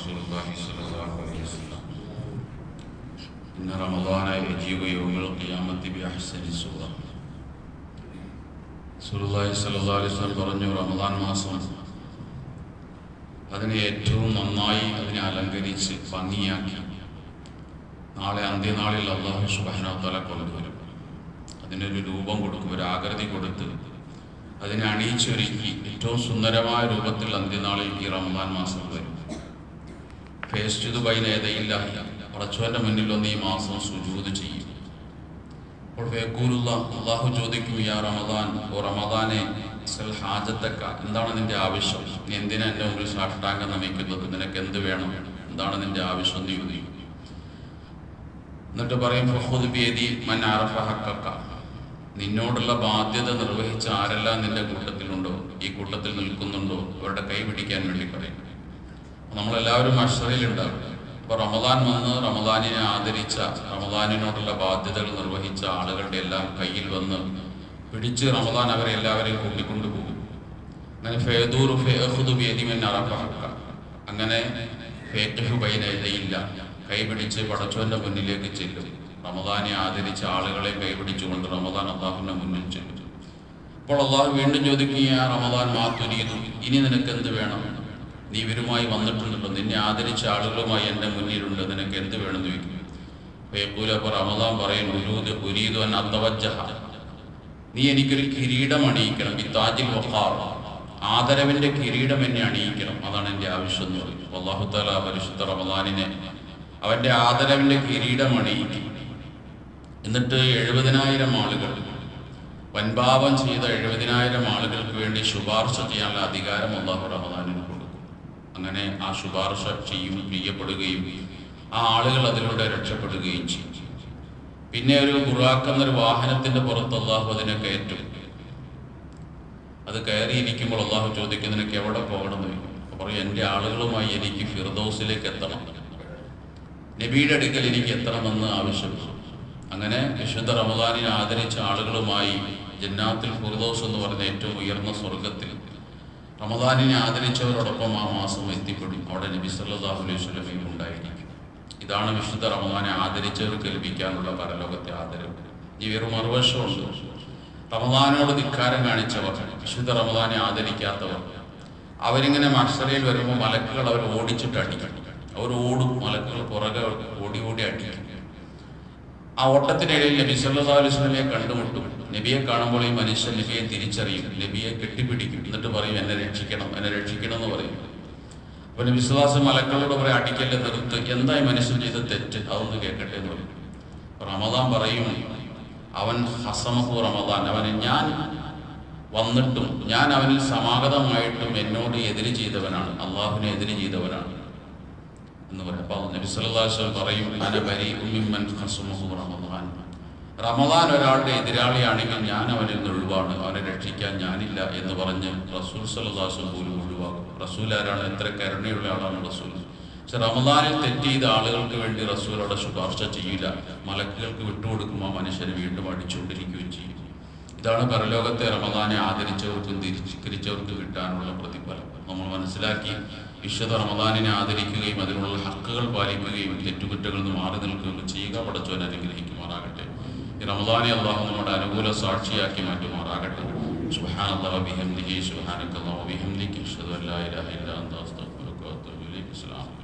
رسول الله صلى الله عليه وسلم إن رمضان يجيب يوم القيامة بأحسن سورة സുറുല്ലാഹി സല്ലല്ലാഹു അലൈഹി വസല്ലം പറഞ്ഞു റമദാൻ മാസം അതിനെ ഏറ്റവും നന്നായി അതിനെ അലങ്കരിച്ച് ഭംഗിയാക്കി നാളെ അന്ത്യനാളിൽ അള്ളാഹു സുബാനോത്തല കൊണ്ടുവരും അതിനൊരു രൂപം കൊടുക്കും ഒരു ആകൃതി കൊടുത്ത് അതിനെ അണിയിച്ചൊരുക്കി ഏറ്റവും സുന്ദരമായ രൂപത്തിൽ അന്ത്യനാളിൽ ഈ റമദാൻ മാസം വരും ഫേസ്റ്റുത് ഇല്ല പടച്ചോന്റെ മുന്നിൽ ഒന്ന് ഈ മാസം സുജൂത് ചെയ്യും. അപ്പോൾ അള്ളാഹു ചോദിക്കും യാ റമദാൻ ഓ റമദാനെ ഹാജത്തക്ക എന്താണ് നിന്റെ ആവശ്യം? നീ എന്തിനാ എന്റെ മുമ്പിൽ സാഷ്ടാംഗം നമിക്കുന്നത് നിനക്ക് എന്ത് വേണം? എന്താണ് നിന്റെ ആവശ്യം? എന്ന് ചോദിക്കും. എന്നിട്ട് പറയും ഫഹുദ് ബിയതി മൻ അറഫ ഹക്കക്ക നിന്നോടുള്ള ബാധ്യത നിർവഹിച്ച ആരെല്ലാം നിന്റെ കൂട്ടത്തിലുണ്ടോ? ഈ കൂട്ടത്തിൽ നിൽക്കുന്നുണ്ടോ? അവരുടെ കൈ പിടിക്കാൻ വേണ്ടി പറയും. നമ്മളെല്ലാവരും അശ്രയിലുണ്ടാവും. ഇപ്പൊ റമദാൻ വന്ന് റമദാനിനെ ആദരിച്ച റമദാനിനോടുള്ള ബാധ്യതകൾ നിർവഹിച്ച ആളുകളുടെ എല്ലാം കയ്യിൽ വന്ന് പിടിച്ച് റമദാൻ അവരെ എല്ലാവരെയും കൂട്ടിക്കൊണ്ടുപോകും അങ്ങനെ ഫേദൂർ അങ്ങനെ കൈപിടിച്ച് പടച്ചോന്റെ മുന്നിലേക്ക് ചെല്ലും. റമദാനെ ആദരിച്ച ആളുകളെ കൈ കൈപിടിച്ചുകൊണ്ട് റമദാൻ അള്ളാഹുവിന്റെ മുന്നിൽ ചെല്ലും. അപ്പോൾ അള്ളാഹു വീണ്ടും ചോദിക്കുക റമദാൻ മാത്തുരീതു ഇനി നിനക്ക് എന്ത് വേണം? നീ ഇവരുമായി വന്നിട്ടുണ്ടല്ലോ. നിന്നെ ആദരിച്ച ആളുകളുമായി എന്റെ മുന്നിലുണ്ട്. നിനക്ക് എന്ത് വേണമെന്ന് ചോദിക്കും. ഫേക്കൂല അപ്പോൾ റമദാൻ പറയും ഉരീദു അൻ അത്തവജ്ജഹ. നീ എനിക്കൊരു കിരീടം അണിയിക്കണം. ഈ താജിൽ വഖാർ. ആദരവിന്റെ കിരീടം എന്നെ അണിയിക്കണം. അതാണ് എന്റെ ആവശ്യം എന്ന് പറയും അള്ളാഹുത്തല പരിശുദ്ധ റമദാനിനെ അവന്റെ ആദരവിന്റെ കിരീടം അണിയിക്കും. എന്നിട്ട് എഴുപതിനായിരം ആളുകൾ വൻപാപം ചെയ്ത എഴുപതിനായിരം ആളുകൾക്ക് വേണ്ടി ശുപാർശ ചെയ്യാനുള്ള അധികാരം അള്ളാഹു റമദാനിന് അങ്ങനെ ആ ശുപാർശ ചെയ്യും ചെയ്യപ്പെടുകയും ആ ആളുകൾ അതിലൂടെ രക്ഷപ്പെടുകയും ചെയ്യും. പിന്നെ ഒരു ബുറാക്കെന്നൊരു വാഹനത്തിന്റെ പുറത്ത് അള്ളാഹു അതിനെ കയറ്റും. അത് കയറിയിരിക്കുമ്പോൾ അള്ളാഹു ചോദിക്കും നിനക്ക് എവിടെ പോകണം എന്ന് പറയും എന്റെ ആളുകളുമായി എനിക്ക് ഫിർദോസിലേക്ക് എത്തണം. നബിയുടെ അടുക്കൽ എനിക്ക് എത്തണമെന്ന് ആവശ്യപ്പെട്ടു അങ്ങനെ വിശുദ്ധ റമദാനിനെ ആദരിച്ച ആളുകളുമായി ജന്നാത്തിൽ ഫിർദോസ് എന്ന് പറയുന്ന ഏറ്റവും ഉയർന്ന സ്വർഗത്തിൽ റമദാനിനെ ആദരിച്ചവരോടൊപ്പം ആ മാസം എത്തിപ്പെടും. അവിടെ നബി സല്ലല്ലാഹു അലൈഹി സ്വലമയും ഉണ്ടായിരിക്കും. ഇതാണ് വിശുദ്ധ റമദാനെ ആദരിച്ചവർക്ക് ലഭിക്കാനുള്ള പരലോകത്തെ ആദരവ്. ഈ വേറെ മറുവശമുണ്ട്. റമദാനോട് ധിക്കാരം കാണിച്ചവർ വിശുദ്ധ റമദാനെ ആദരിക്കാത്തവർ അവരിങ്ങനെ മത്സരയിൽ വരുമ്പോൾ മലക്കുകൾ അവർ ഓടിച്ചിട്ട് അടിക്കും. അവർ ഓടും മലക്കുകൾ പുറകെ ഓടി ഓടി അടിക്കും. ആ ഓട്ടത്തിനിടയിൽ നബി വസല്ലമയെ കണ്ടുമുട്ടും. നബിയെ കാണുമ്പോൾ ഈ മനുഷ്യൻ നബിയെ തിരിച്ചറിയും. നബിയെ കെട്ടിപ്പിടിക്കും. എന്നിട്ട് പറയും എന്നെ രക്ഷിക്കണം എന്നെ രക്ഷിക്കണം എന്ന് പറയും. അപ്പൊ നബി വിശ്വാസം മലക്കളോട് പറയും അടിക്കല്ലെ നിർത്ത്. എന്തായി മനുഷ്യൻ ചെയ്ത തെറ്റ്? അതൊന്ന് കേൾക്കട്ടെ എന്ന് പറയും. റമദാൻ പറയും അവൻ ഹസമഹു റമദാൻ. അവന് ഞാൻ വന്നിട്ടും ഞാൻ അവനിൽ സമാഗതമായിട്ടും എന്നോട് എതിര് ചെയ്തവനാണ്. അള്ളാഹുവിനെ എതിര് ചെയ്തവനാണ്. അപ്പൊ നബി സല്ലല്ലാഹു അലൈഹി വസല്ലം പറയും റമദാൻ. റമദാൻ ഒരാളുടെ എതിരാളിയാണെങ്കിൽ ഞാൻ അവനിൽ നിന്ന് ഒഴിവാണ് അവനെ രക്ഷിക്കാൻ ഞാനില്ല എന്ന് പറഞ്ഞ് റസൂൽ വസല്ലം പോലും ഒഴിവാകും റസൂൽ ആരാണ്? എത്ര കരുണയുള്ള ആളാണ് റസൂൽ. പക്ഷെ റമദാനിൽ തെറ്റ് ചെയ്ത ആളുകൾക്ക് വേണ്ടി റസൂൽ അവിടെ ശുപാർശ ചെയ്യില്ല. മലക്കുകൾക്ക് വിട്ടുകൊടുക്കുമ്പോൾ ആ മനുഷ്യനെ വീണ്ടും അടിച്ചുകൊണ്ടിരിക്കുകയും ചെയ്യും. ഇതാണ് പരലോകത്തെ റമദാനെ ആദരിച്ചവർക്കും തിരിച്ചവർക്കും കിട്ടാനുള്ള പ്രതിഫലം. നമ്മൾ മനസ്സിലാക്കി വിശുദ്ധ റമദാനിനെ ആദരിക്കുകയും അതിനുള്ള ഹക്കുകൾ പാലിക്കുകയും തെറ്റുകുറ്റങ്ങളിൽ നിന്ന് മാറി നിൽക്കുകയും ചെയ്യുക പടച്ചോൻ അനുഗ്രഹിക്കുമാറാകട്ടെ. ഈ റമദാനെ അള്ളാഹു നമ്മുടെ അനുകൂല സാക്ഷിയാക്കി മാറ്റുമാറാകട്ടെ. വഅത്തുബു ഇലൈക്. അസ്സലാമു